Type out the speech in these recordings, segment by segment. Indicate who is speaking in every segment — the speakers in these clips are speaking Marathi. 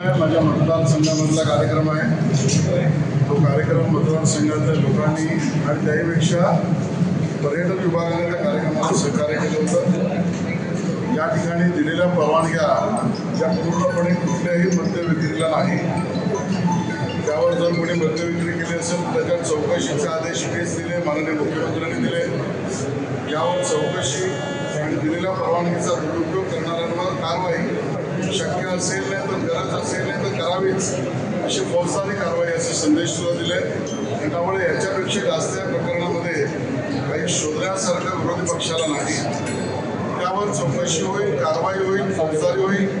Speaker 1: माझ्या मतदारसंघामधला कार्यक्रम आहे? तो कार्यक्रम मतदारसंघातल्या लोकांनी आणि त्याहीपेक्षा पर्यटन विभागाने त्या कार्यक्रमाला सहकार्य केलं होतं. या ठिकाणी दिलेल्या परवानग्या ज्या पूर्णपणे कुठल्याही मद्यविक्रीला नाही. त्यावर जर कोणी मद्यविक्री केली असेल तर त्याच्यात चौकशीचे आदेश मीच दिले माननीय मुख्यमंत्र्यांनी दिले. यावर चौकशी आणि दिलेल्या परवानगीचा दुरुपयोग करणाऱ्यांवर कारवाई शक्य असेल नाही तर गरज असेल नाही तर करावीच अशी फौजदारी कारवाई असे संदेश सुद्धा दिले. त्यामुळे याच्यापेक्षा जास्त या प्रकरणामध्ये काही शोधण्यासारखं विरोधी पक्षाला नाही. त्यावर चौकशी होईल कारवाई होईल फौजदारी होईल.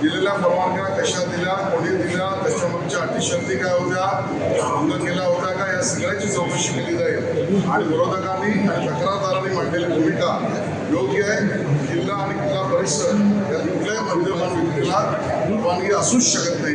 Speaker 1: दिलेल्या परवानग्या कशा दिल्या कोणी दिल्या त्याच्यामागच्या अटी शर्ती काय होत्या भंग केला होता का या सगळ्याची चौकशी केली जाईल. आणि विरोधकांनी आणि तक्रारदारांनी मांडलेली भूमिका योग्य आहे. जिल्हा आणि किल्ला परिसर या कुठल्याही मध्यमान व्यक्तीला परवानगी असूच शकत नाही.